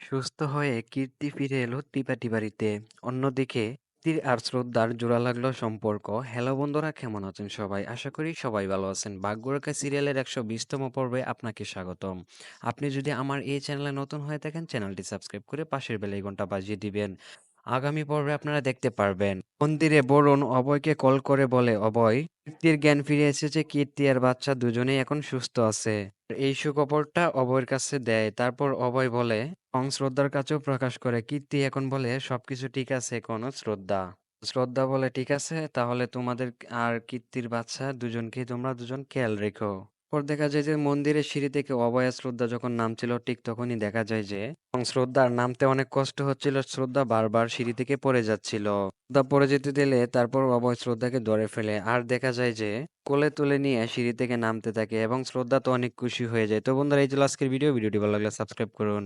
সুস্থ হয়ে কীর্তি ফিরে এলো ত্রিপাঠি বাড়িতে। অন্যদিকে কীর্তির আর শ্রদ্ধার জোড়া লাগল সম্পর্ক। হ্যালো বন্ধুরা, কেমন আছেন সবাই? আশা করি সবাই ভালো আছেন। ভাগ্যরেখা সিরিয়ালের একশো বিশতম পর্বে আপনাকে স্বাগতম। আপনি যদি আমার এই চ্যানেলে নতুন হয়ে থাকেন, চ্যানেলটি সাবস্ক্রাইব করে পাশের বেলাই ঘণ্টা বাজিয়ে দিবেন। আগামী পর্বে আপনারা দেখতে পারবেন। মন্দিরে বরুণ অভয়কে কল করে বলে, অভয়, কীর্তির জ্ঞান ফিরে এসেছে, কীর্তি আর বাচ্চা দুজনেই এখন সুস্থ আছে। এই সুখবরটা অভয়ের কাছে দেয়। তারপর অভয় বলে শ্রদ্ধার কাছেও প্রকাশ করে, কীর্তি এখন বলে, সবকিছু ঠিক আছে, কোনো শ্রদ্ধা। শ্রদ্ধা বলে, ঠিক আছে, তাহলে তোমাদের আর কীর্তির বাচ্চা দুজনকে তোমরা দুজন খেয়াল রেখো। পর দেখা যায় যে মন্দিরের সিঁড়ি থেকে অভয় শ্রদ্ধা যখন নামছিল, ঠিক তখনই দেখা যায় যে এবং শ্রদ্ধার নামতে অনেক কষ্ট হচ্ছিল, শ্রদ্ধা বারবার সিঁড়ি থেকে পড়ে যাচ্ছিল। শ্রদ্ধা পড়ে যেতে দিলে তারপর অভয় শ্রদ্ধাকে ধরে ফেলে। আর দেখা যায় যে কোলে তুলে নিয়ে সিঁড়ি থেকে নামতে থাকে এবং শ্রদ্ধা তো অনেক খুশি হয়ে যায়। তো বন্ধুরা, এই ছিল আজকের ভিডিও। ভিডিওটি ভালো লাগলে সাবস্ক্রাইব করুন।